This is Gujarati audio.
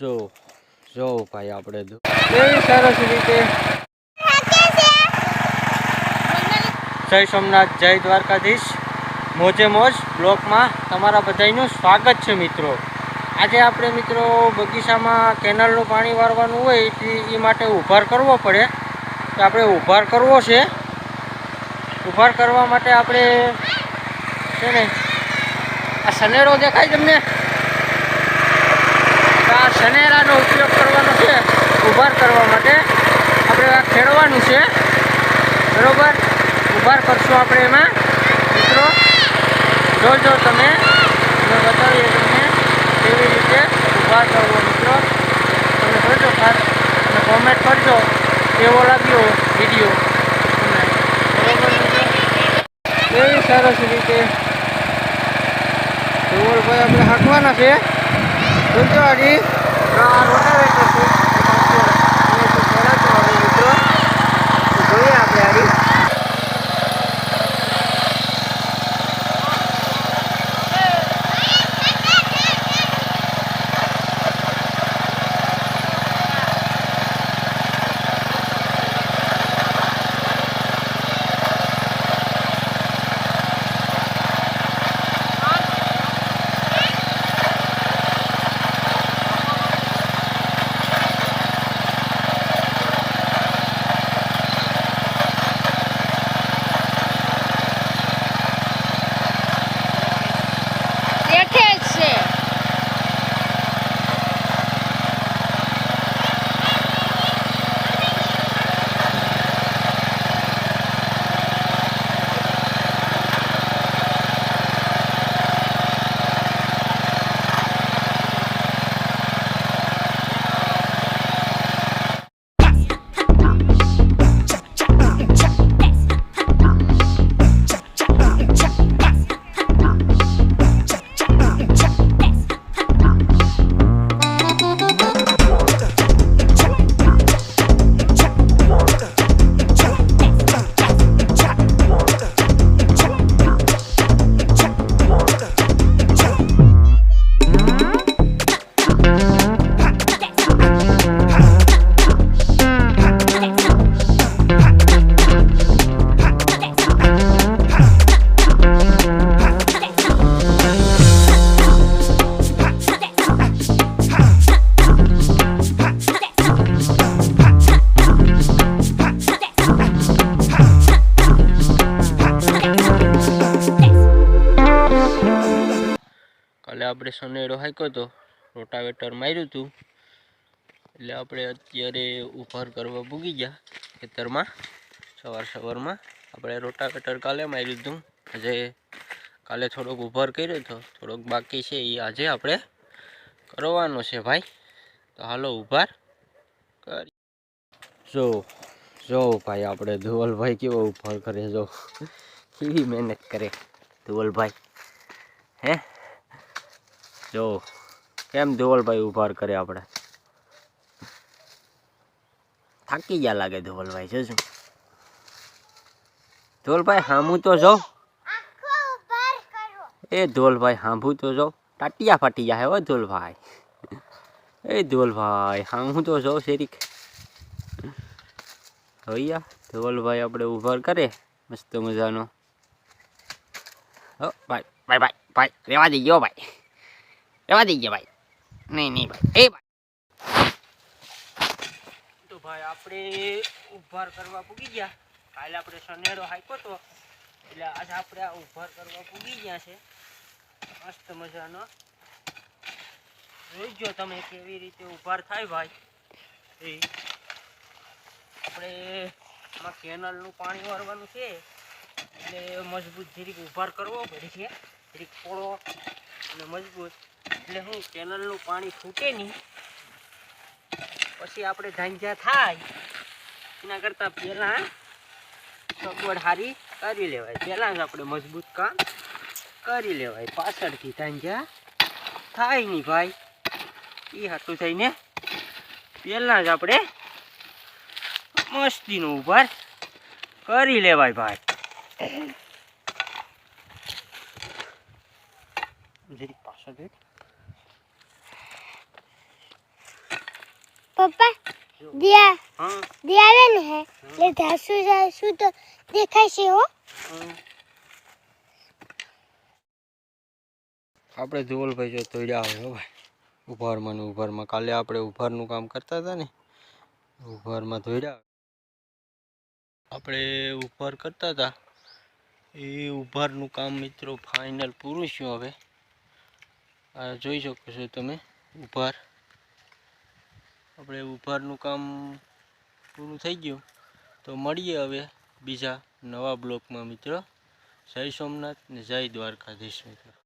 જો જો ભાઈ આપણે કેવી સરસ રીતે. જય સોમનાથ, જય દ્વારકાધીશ. મોજે મોજ બ્લોકમાં તમારા બધાનું સ્વાગત છે મિત્રો. આજે આપણે મિત્રો બગીચામાં કેનલનું પાણી વારવાનું હોય એટલે એ માટે ઉભાર કરવો પડે. તો આપણે ઉભાર કરવો છે. ઉભાર કરવા માટે આપણે છે ને, આ સનેરો દેખાય તમને? સનેરાનો ઉપયોગ કરવાનો છે ઉભાર કરવા માટે. આપણે આ ખેડવાનું છે. બરાબર? ઉભાર કરશું આપણે એમાં. મિત્રો, જોજો તમે. બતાવીએ તમને કેવી રીતે ઉભાર કરવો, મિત્રો. તમે જોજો ખાસ અને કોમેન્ટ કરજો કેવો લાગ્યો વીડિયો. કેવી સરસ રીતે. ભાઈ આપણે હાંકવાના છે. જોજો આજી. આ રોટાવેટર છે આપણે સનેડો હાક્યો હતો, રોટાવેટર માર્યું હતું એટલે આપણે અત્યારે ઉભાર કરવા ભૂગી ગયા, ખેતરમાં. સવાર સવારમાં આપણે રોટાવેટર કાલે માર્યું હતું આજે કાલે થોડોક ઉભાર કર્યો હતો થોડોક બાકી છે એ આજે આપણે કરવાનો છે ભાઈ. તો હાલો ઉભાર કરી. જો જો ભાઈ, આપણે ધુવલભાઈ કેવો ઉભાર કરે, જો. કેવી મહેનત કરે ધુવલભાઈ. હે? જો કેમ ધોવલભાઈ ઉભાર કરે આપણે? થાકી ગયા લાગે ધોવલભાઈ જો શું ધોલભાઈ હામું તો જો. એ ધોલભાઈ હાંભું તો જો. ટાટિયા ફાટી જાય હો ધોલભાઈ એ ધોલભાઈ હામું તો જો શેરીક. હૈયા ધોલભાઈ આપણે ઉભાર કરે. મસ્ત મજાનો. હો ભાઈ ભાઈ ભાઈ ભાઈ રેવા દઈ ભાઈ. રહેવા દઈએ ભાઈ. નહીં નહીં ભાઈ. એ ભાઈ. તો ભાઈ આપણે ઉભાર કરવા પૂગી ગયા. કાલે આપણે સનેડો હાઈકો તો. એટલે આજે આપણે આ ઉભાર કરવા પૂગી ગયા છે. મસ્ત મજાનો. જોઈજો તમે કેવી રીતે ઉભાર થાય ભાઈ. એ. આપણે આમાં કેનલનું પાણી વરવાનું છે. એટલે મજબૂત જરીક ઉભાર કરવો પડે છે. જરીક પોળો અને મજબૂત. એટલે હું કેનલનું પાણી ફૂટે નહીં. પછી આપણે ધાંજા થાય, એના કરતાં પહેલાં સગવડ સારી કરી લેવાય. પહેલાં જ આપણે મજબૂત કામ કરી લેવાય. પાછળથી ધાંજા થાય નહીં ભાઈ. એ હતું થઈને પહેલાં જ આપણે મસ્તીનો ઉભાર કરી લેવાય ભાઈ. જરીક પાછળ બેઠ પપ્પા દિયા હા દિયા આવે ને હે એટલે ધાસુ ધાસુ તો દેખાય છે હો આપણે ધોવલભાઈ જો તોડ્યા આવે હો ભાઈ. ઉભારમાં ને ઉભારમાં. કાલે આપણે ઉભારનું કામ કરતા હતા ને. ઉભારમાં ધોડ્યા આપણે ઉભાર કરતા હતા. એ ઉભારનું કામ મિત્રો ફાઇનલ પૂરું થયું હવે. આ જોઈ શકો છો તમે, ઉભાર. આપણે ઉભારનું કામ પૂરું થઈ ગયું. તો મળીએ હવે બીજા નવા બ્લોકમાં મિત્રો. જય સોમનાથ ને જય દ્વારકાધીશ મિત્રો.